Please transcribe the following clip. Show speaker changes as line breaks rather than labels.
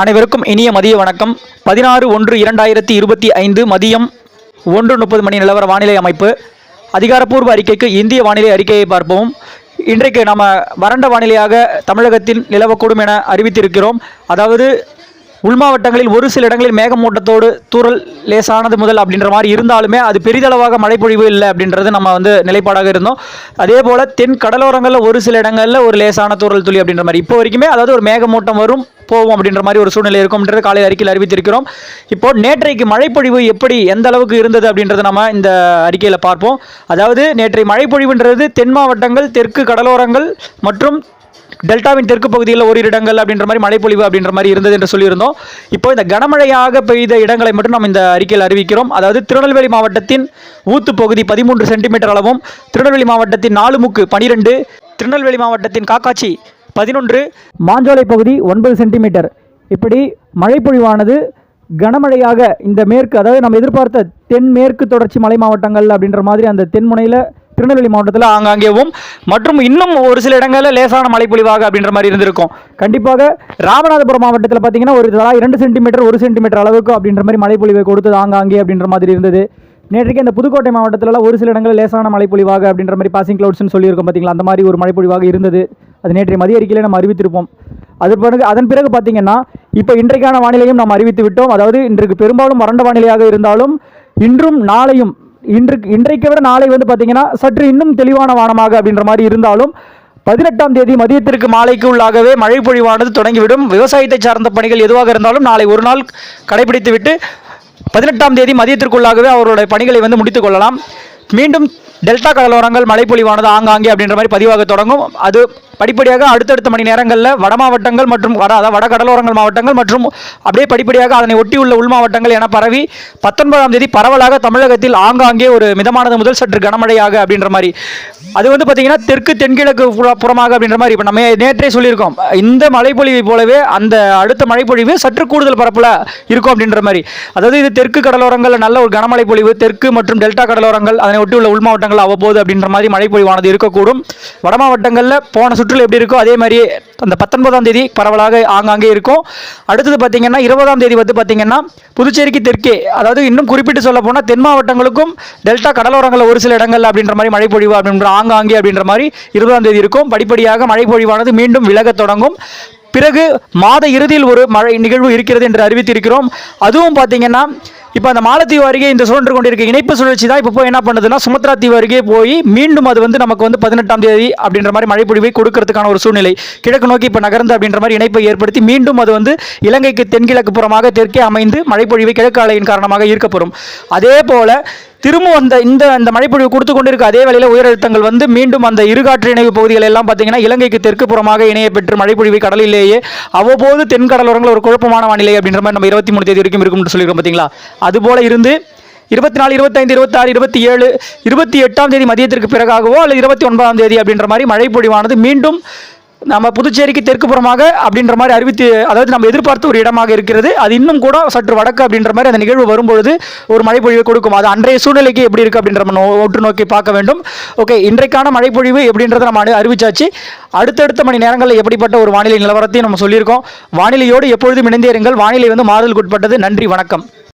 அனைவருக்கும் இனிய மதிய வணக்கம். பதினாறு ஒன்று இரண்டாயிரத்தி இருபத்தி ஐந்து மதியம் ஒன்று முப்பது மணி நிலவர வானிலை அமைப்பு. அதிகாரப்பூர்வ அறிக்கைக்கு இந்திய வானிலை அறிக்கையை பார்ப்போம். இன்றைக்கு நம்ம வறண்ட வானிலையாக தமிழகத்தில் நிலவக்கூடும் என அறிவித்திருக்கிறோம். அதாவது உள் மாவட்டங்களில் ஒரு சில இடங்களில் மேகமூட்டத்தோடு தூறல் லேசானது முதல் அப்படின்ற மாதிரி இருந்தாலுமே அது பெரிதளவாக மழைப்பொழிவு இல்லை அப்படின்றது நம்ம வந்து நிலைப்பாடாக இருந்தோம். அதே போல் தென் கடலோரங்களில் ஒரு சில இடங்களில் ஒரு லேசான தூரல் துளி அப்படின்ற மாதிரி. இப்போ வரைக்குமே அதாவது ஒரு மேகமூட்டம் வரும் போவோம் அப்படின்ற மாதிரி ஒரு சூழ்நிலை இருக்கும்ன்றது காலை அறிக்கையில் அறிவித்திருக்கிறோம். இப்போ நேற்றைக்கு மழைப்பொழிவு எப்படி எந்த அளவுக்கு இருந்தது அப்படின்றத நம்ம இந்த அறிக்கையில் பார்ப்போம். அதாவது நேற்றை மழைப்பொழிவுன்றது தென் மாவட்டங்கள் தெற்கு கடலோரங்கள் மற்றும் டெல்டாவின் தெற்கு பகுதியில் ஒரு இடங்கள் அப்படின்ற மாதிரி மழைப்பொழிவு அப்படின்ற மாதிரி இருந்தது என்று சொல்லியிருந்தோம். இப்போ இந்த கனமழையாக பெய்த இடங்களை மட்டும் நாம் இந்த அறிக்கையில் அறிவிக்கிறோம். அதாவது திருநெல்வேலி மாவட்டத்தின் ஊத்து பகுதி பதிமூன்று சென்டிமீட்டர் அளவும் திருநெல்வேலி மாவட்டத்தின் நாலு முக்கு பனிரெண்டு திருநெல்வேலி மாவட்டத்தின் காக்காச்சி பதினொன்று மாஞ்சோலை பகுதி ஒன்பது சென்டிமீட்டர். இப்படி மழைப்பொழிவானது கனமழையாக இந்த மேற்கு அதாவது நம்ம எதிர்பார்த்த தென்மேற்கு தொடர்ச்சி மலை மாவட்டங்கள் அப்படின்ற மாதிரி அந்த தென்முனையில் திருநெல்வேலி மாவட்டத்தில் ஆங்காங்கேவும் மற்றும் இன்னும் ஒரு சில இடங்களில் லேசான மழைப்பொழிவாக அப்படின்ற மாதிரி இருந்திருக்கும். கண்டிப்பாக ராமநாதபுரம் மாவட்டத்தில் பார்த்தீங்கன்னா ஒரு தலா இரண்டு சென்டிமீட்டர் ஒரு சென்டிமீட்டர் அளவுக்கு அப்படின்ற மாதிரி மழைப்பொழிவை கொடுத்தது ஆங்காங்கே அப்படின்ற மாதிரி இருந்தது. நேற்றைக்கு இந்த புதுக்கோட்டை மாவட்டத்திலலாம் ஒரு சில இடங்களில் லேசான மழைப்பொழிவாக அப்படின்ற மாதிரி பாசிங் க்ளவுட்ஸ்னு சொல்லியிருக்கோம் பார்த்தீங்களா அந்த மாதிரி ஒரு மழைப்பொழிவாக இருந்தது. அது நேற்றைய மதிய அறிக்கையில் நம்ம அறிவித்திருப்போம். அது பிறகு அதன் பிறகு பார்த்தீங்கன்னா இப்போ இன்றைக்கான வானிலையும் நாம் அறிவித்து விட்டோம். அதாவது இன்றைக்கு பெரும்பாலும் வறண்ட வானிலையாக இருந்தாலும் இன்றும் நாளையும் இன்று இன்றைக்கு விட நாளை வந்து பார்த்தீங்கன்னா சற்று இன்னும் தெளிவான வானமாக அப்படின்ற மாதிரி இருந்தாலும் பதினெட்டாம் தேதி மதியத்திற்கு மாலைக்கு உள்ளாகவே மழை பொழிவானது தொடங்கிவிடும். விவசாயத்தை சார்ந்த பணிகள் எதுவாக இருந்தாலும் நாளை ஒரு நாள் கடைபிடித்துவிட்டு பதினெட்டாம் தேதி மதியத்திற்குள்ளாகவே அவர்களுடைய பணிகளை வந்து முடித்துக் கொள்ளலாம். மீண்டும் டெல்டா கடலோரங்கள் மழைப்பொழிவானது ஆங்காங்கே அப்படின்ற மாதிரி பதிவாக தொடங்கும். அது படிப்படியாக அடுத்தடுத்த மணி நேரங்களில் வட மாவட்டங்கள் மற்றும் வட அதாவது வட கடலோரங்கள் மாவட்டங்கள் மற்றும் அப்படியே படிப்படியாக அதனை ஒட்டியுள்ள உள் மாவட்டங்கள் என பரவி பத்தொன்பதாம் தேதி பரவலாக தமிழகத்தில் ஆங்காங்கே ஒரு மிதமானது முதல் சற்று கனமழையாக அப்படின்ற மாதிரி. அது வந்து பார்த்தீங்கன்னா தெற்கு தென்கிழக்கு புற- புறமாக அப்படின்ற மாதிரி. இப்போ நம்ம நேற்றே சொல்லியிருக்கோம். இந்த மழைப்பொழிவை போலவே அந்த அடுத்த மழைப்பொழிவு சற்று கூடுதல் பரப்பில் இருக்கும் அப்படின்ற மாதிரி. அதாவது இது தெற்கு கடலோரங்களில் நல்ல ஒரு கனமழை பொழிவு தெற்கு மற்றும் டெல்டா கடலோரங்கள் அதனை ஒட்டியுள்ள உள் மாவட்டங்கள் அவ்வப்போது அப்படின்ற மாதிரி மழைப்பொழிவானது இருக்கக்கூடும். வட மாவட்டங்களில் போன சுற்றில் எப்படி இருக்கோ அதே மாதிரி அந்த பத்தொன்பதாம் தேதி பரவலாக ஆங்காங்கே இருக்கும். அடுத்தது பார்த்தீங்கன்னா இருபதாம் தேதி வந்து பார்த்தீங்கன்னா புதுச்சேரிக்கு தெற்கே அதாவது இன்னும் குறிப்பிட்டு சொல்ல போனால் தென் மாவட்டங்களுக்கும் டெல்டா கடலோரங்களில் ஒரு சில இடங்கள் அப்படின்ற மாதிரி மழை பொழிவு அப்படின்ற ஆங்காங்கே அப்படின்ற மாதிரி இருபதாம் தேதி இருக்கும். படிப்படியாக மழை பொழிவானது மீண்டும் விலகத் தொடங்கும். பிறகு மாத இறுதியில் ஒரு மழை நிகழ்வு இருக்கிறது என்று அறிவித்திருக்கிறோம். அதுவும் பார்த்தீங்கன்னா இப்போ அந்த மாலத்தீவு அருகே இந்த சுழன்று கொண்டிருக்க. இணைப்பு சுழற்சி தான் இப்போ போய் என்ன பண்ணுதுன்னா சுமத்ரா தீவு அருகே போய் மீண்டும் அது வந்து நமக்கு வந்து பதினெட்டாம் தேதி அப்படின்ற மாதிரி மழைப்பொழிவை கொடுக்கறதுக்கான ஒரு சூழ்நிலை. கிழக்கு நோக்கி இப்போ நகர்ந்து அப்படின்ற மாதிரி இணைப்பை ஏற்படுத்தி மீண்டும் அது வந்து இலங்கைக்கு தென்கிழக்கு புறமாக தெற்கே அமைந்து மழைப்பொழிவை கிழக்கு அலையின் காரணமாக ஈர்க்கப்படும் அதே போல திரும்பவும் அந்த இந்த அந்த மழைப்பொழிவு கொடுத்து கொண்டிருக்க அதே வேளையில் உயரழுத்தங்கள் வந்து மீண்டும் அந்த இருகாற்று இணைவு பகுதிகள் எல்லாம் பார்த்தீங்கன்னா இலங்கைக்கு தெற்கு புறமாக இணைய பெற்று மழைப்பொழிவு கடலிலேயே அவ்வப்போது தென்கடலோரங்கள் ஒரு குழப்பமான வானிலை அப்படின்ற மாதிரி நம்ம இருபத்தி மூணு தேதி வரைக்கும் இருக்கும்னு சொல்லியிருக்கோம் பார்த்தீங்களா? அதுபோல இருந்து இருபத்தி நாலு இருபத்தைந்து இருபத்தாறு இருபத்தி ஏழு இருபத்தி எட்டாம் தேதி மதியத்திற்கு பிறகாகவோ அல்லது இருபத்தி ஒன்பதாம் தேதி அப்படின்ற மாதிரி மழைப்பொழிவானது மீண்டும் நம்ம புதுச்சேரிக்கு தெற்கு புறமாக அப்படின்ற மாதிரி அறிவித்து அதாவது நம்ம எதிர்பார்த்த ஒரு இடமாக இருக்கிறது. அது இன்னும் கூட சற்று வடக்கு அப்படின்ற மாதிரி அந்த நிகழ்வு வரும்பொழுது ஒரு மழைப்பொழிவை கொடுக்கும். அது அன்றைய சூழ்நிலைக்கு எப்படி இருக்குது அப்படின்ற நம்ம நோ- நோக்கி பார்க்க வேண்டும். ஓகே இன்றைக்கான மழைப்பொழிவு எப்படின்றத நம்ம அனு- அறிவிச்சாச்சு. அடுத்தடுத்த மணி நேரங்களில் எப்படிப்பட்ட ஒரு வானிலை நிலவரத்தையும் நம்ம சொல்லியிருக்கோம். வானிலையோடு எப்பொழுதும் இணைந்தேறுங்கள் வானிலை வந்து மாறுதலுக்கு உட்பட்டது. நன்றி வணக்கம்.